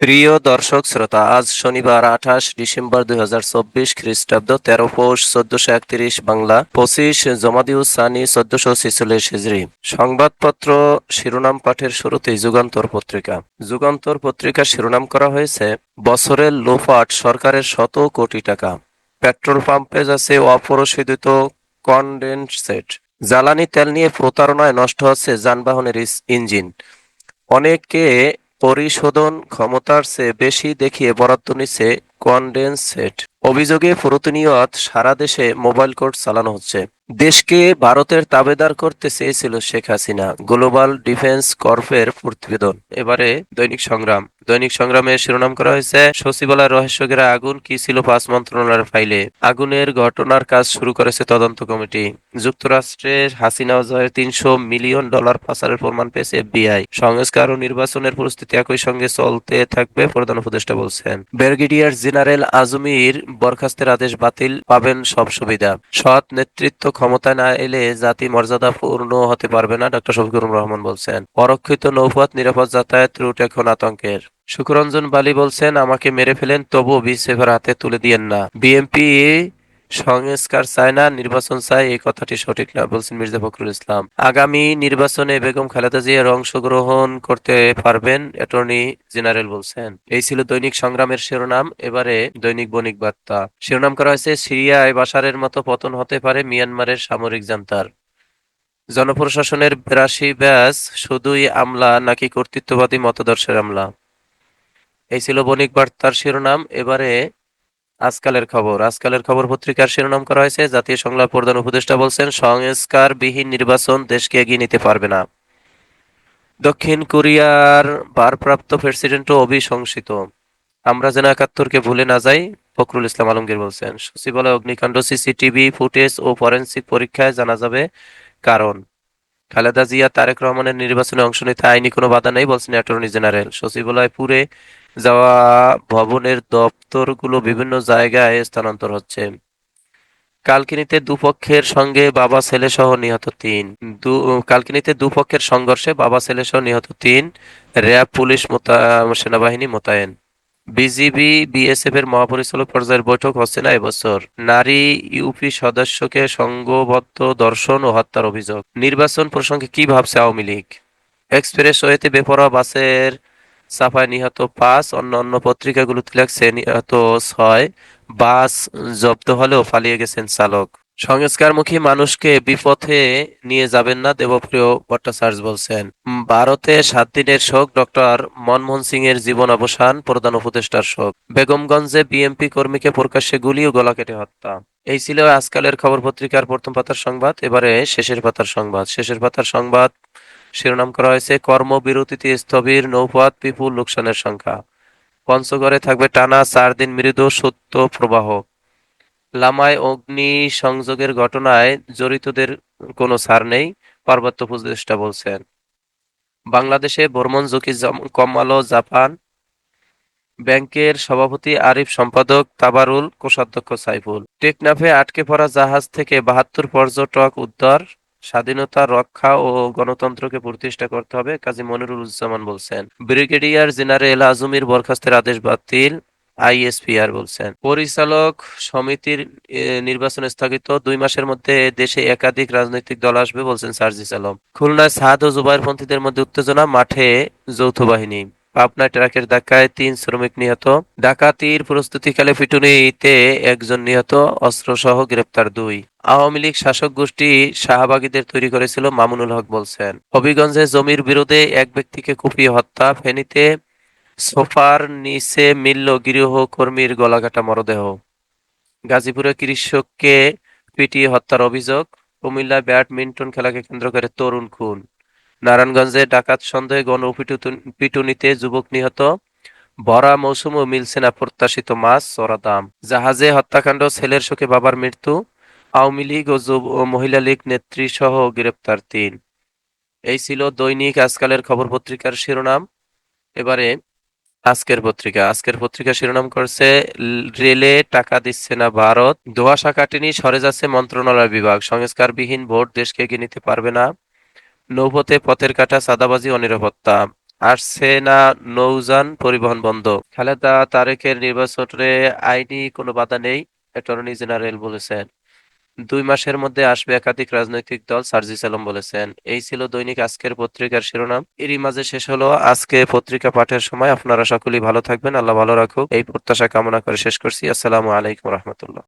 প্রিয় দর্শক শ্রোতা, আজ শনিবার আঠাশ ডিসেম্বর দুই হাজার চব্বিশ খ্রিস্টাব্দ তেরো পৌষ চোদ্দশো একত্রিশ বাংলা পঁচিশ জমাদিউ সানি চোদ্দশো ছিচল্লিশ সংবাদপত্র শিরোনাম পাঠের শুরুতেই যুগান্তর পত্রিকা। যুগান্তর পত্রিকার শিরোনাম করা হয়েছে বছরের লোফাট সরকারের শত কোটি টাকা। পেট্রোল পাম্পে যাচ্ছে অপরিশোধিত কনডেনসেট। জ্বালানি তেল নিয়ে প্রতারণায় নষ্ট হচ্ছে যানবাহনের ইঞ্জিন। অনেকে পরিশোধন ক্ষমতার চেয়ে বেশি দেখিয়ে বরাদ্দ নিচ্ছে কনডেনসেট অভিযোগে প্রতিনিয়ত সারা দেশে মোবাইল কোর্ট চালানো হচ্ছে। দেশকে ভারতের তাবেদার করতে চেয়েছিল শেখ হাসিনা। গ্লোবাল ডিফেন্স কর্পের প্রতিবেদন। এবারে দৈনিক সংগ্রাম। দৈনিক সংগ্রামে শিরোনাম করা হয়েছে সচিবালয় রহস্যগেরা আগুন কি ছিল পাঁচ মন্ত্রণালয়ের ফাইলে? আগুনের ঘটনার কাজ শুরু করেছে তদন্ত কমিটি। যুক্তরাষ্ট্রের হাসিনা জয়ের তিনশো মিলিয়ন ডলার পাচারের প্রমাণ পেয়েছে এফবিআই। সংস্কার ও নির্বাচনের পরিস্থিতি একই সঙ্গে চলতে থাকবে, প্রধান উপদেষ্টা বলছেন। ব্রিগেডিয়ার জেনারেল আজমির বরখাস্তের আদেশ বাতিল, পাবেন সব সুবিধা। সৎ নেতৃত্ব ক্ষমতা না এলে জাতি মর্যাদা পূর্ণ হতে পারবে না ডক্টর শফিকুর রহমান বলছেন। অরক্ষিত নৌপথ, নিরাপদ যাতায়াত রুট এখন আতঙ্কের। সুখরঞ্জন বালি বলছেন, আমাকে মেরে ফেলেন, তবুও বিসেফের হাতে তুলে দিয়েন না। বিএমপি সংস্কার চায় না, নির্বাচন চায়, এই কথাটি সঠিক না, বলছেন মির্জা ফখরুল ইসলাম। আগামী নির্বাচনে বেগম খালেদা জিয়ার অংশগ্রহণ করতে পারবেন, অ্যাটর্নি জেনারেল বলছেন। এই ছিল দৈনিক সংগ্রামের শিরোনাম, এবারে দৈনিক বণিক বার্তা। শিরোনাম করা হয়েছে, সিরিয়ায় বাসারের মতো পতন হতে পারে মিয়ানমারের সামরিক জান্তার। জনপ্রশাসনের বিরাশি ব্যাস শুধুই আমলা নাকি কর্তৃত্ববাদী মতদর্শের আমলা? এই ছিল বণিক বার্তার শিরোনাম। এবারে আজকালের খবর। আজকালের খবর পত্রিকার শিরোনাম করা হয়েছে। জাতীয় সংলাপ প্রধান উপদেষ্টা বলছেন, সংস্কারবিহীন নির্বাচন দেশকে এগিয়ে নিতে পারবে না। দক্ষিণ কোরিয়ার ভারপ্রাপ্ত প্রেসিডেন্টও অভিশংসিত। আমরা যেন একাত্তরকে ভুলে না যাই, ফখরুল ইসলাম আলমগীর বলছেন। সচিবালয় অগ্নিকাণ্ড, সিসিটিভি ফুটেজ ও ফরেনসিক পরীক্ষায় জানা যাবে কারণ। খালেদা জিয়া, তারেক রহমানের নির্বাচনে অংশ নিতে আইনি কোনো বাধা নেই, বলছেন অ্যাটর্নি জেনারেল। সচিবালয় পুরে যাওয়া ভবনের দপ্তরগুলো বিভিন্ন জায়গায় স্থানান্তর হচ্ছে। কালকিনিতে দুপক্ষের সঙ্গে বাবা, ছেলে সহ নিহত তিন। দু, কালকিনিতে দুপক্ষের সংঘর্ষে বাবা, ছেলে সহ নিহত তিন। র্যাব, পুলিশ সেনাবাহিনী মোতায়েন। বিজিবি, বিএসএফ এর মহাপরিচালক পর্যায়ের বৈঠক হচ্ছে না এবছর। নারী ইউপি সদস্যকে সংঘবদ্ধ দর্শন ও হত্যার অভিযোগ। নির্বাচন প্রসঙ্গে কি ভাবছে আওয়ামী লীগ? এক্সপ্রেস ওয়েতে বেপরোয়া বাসের চাপায় নিহত পাঁচ, অন্য অন্য পত্রিকাগুলোতে লেখছে নিহত ছয়। বাস জব্দ হলেও পালিয়ে গেছেন চালক। সংস্কারমুখী মানুষকে বিপথে নিয়ে যাবেন না, দেবপ্রিয় ভট্টাচার্য বলছেন। ভারতে সাত দিনের শোক, ডক্টর মনমোহন সিং এর জীবন অবসান, প্রধান উপদেষ্টার শোক। বেগমগঞ্জে বিএমপি কর্মীকে প্রকাশ্যে গুলি ও গলা কেটে হত্যা। এই ছিল আজকালের খবর পত্রিকার প্রথম পাতার সংবাদ, এবারে শেষের পাতার সংবাদ। শেষের পাতার সংবাদ শিরোনাম করা হয়েছে, কর্মবিরতিতে স্থবির, নৌপথ, বিপুল লোকসানের সংখ্যা। পঞ্চগড়ে থাকবে টানা চার দিন মৃদু সত্য প্রবাহ। লামায় অগ্নি সংযোগের ঘটনায় জড়িতদের কোনো ছাড় নেই, পার্বত্য উপদেষ্টা বলছেন। বাংলাদেশে ভ্রমণ ঝুঁকি কমালো জাপান। ব্যাংকের সভাপতি আরিফ সম্পাদক তাবারুল, কোষাধ্যক্ষ সাইফুল। টেকনাফে আটকে পড়া জাহাজ থেকে বাহাত্তর পর্যটক উদ্ধার। স্বাধীনতা, রক্ষা ও গণতন্ত্রকে প্রতিষ্ঠা করতে হবে, কাজী মনিরুজ্জামান বলছেন। ব্রিগেডিয়ার জেনারেল আজমির বরখাস্তের আদেশ বাতিল, আইএসপিআর বলছেন। পরিচালক সমিতির নির্বাচন স্থগিত, দুই মাসের মধ্যে দেশে একাধিক রাজনৈতিক দল আসবে বলছেন সার্জিস আলম। খুলনায় সাদ ও জুবাইরপন্থীদের মধ্যে উত্তেজনা, মাঠে যৌথ বাহিনী। পাবনায় ট্রাকের ধাক্কায় তিন শ্রমিক নিহত। ডাকাতির প্রস্তুতিকালে পিটুনিতে একজন নিহত, অস্ত্রসহ গ্রেপ্তার দুই। আওয়ামী লীগ শাসক গোষ্ঠী শাহবাগীদের তৈরি করেছিল, মামুনুল হক বলছেন। হবিগঞ্জে জমির বিরোধে এক ব্যক্তিকে কুপিয়ে হত্যা, ফেনীতে সোফার নিচে মিলল গৃহ কর্মীর গলাকাটা মরদেহ। গাজীপুরে কৃষককে পিটিয়ে হত্যার অভিযোগ। কুমিল্লা ব্যাডমিন্টন খেলাকে কেন্দ্র করে তরুণ খুন। নারায়ণগঞ্জে ডাকাত সন্দেহে গণ পিটুনিতে যুবক নিহত। ভরা মৌসুমও মিলছে না প্রত্যাশিত মাছ, চড়া দাম। জাহাজে হত্যাকাণ্ড, ছেলের শোকে বাবার মৃত্যু। আওয়ামী লীগ ও যুব- ও মহিলা লীগ নেত্রী সহ গ্রেপ্তার তিন। এই ছিল দৈনিক আজকালের খবর পত্রিকার শিরোনাম। এবারে আজকের পত্রিকা। আজকের পত্রিকা শিরোনাম করছে, রেলে টাকা দিচ্ছে না ভারত। দোয়াশা কাটেনি সরে যাচ্ছে মন্ত্রণালয় বিভাগ। সংস্কারবিহীন ভোট দেশকে এগিয়ে নিতে পারবে না। নৌপথে পথের কাটা সাদাবাজি ও নিরাপত্তা আসছে না নৌযান পরিবহন বন্ধ। খালেদা তারেকের নির্বাচনে আইনি কোনো বাধা নেই, অ্যাটর্নি জেনারেল বলেছেন। দুই মাসের মধ্যে আসবে একাধিক রাজনৈতিক দল, সার্জিস আলম বলেছেন। এই ছিল দৈনিক আজকের পত্রিকার শিরোনাম। এরই মাঝে শেষ হলো আজকে পত্রিকা পাঠের সময়। আপনারা সকলেই ভালো থাকবেন, আল্লাহ ভালো রাখুক। এই প্রত্যাশা কামনা করে শেষ করছি। আসসালামু আলাইকুম রহমতুল্লাহ।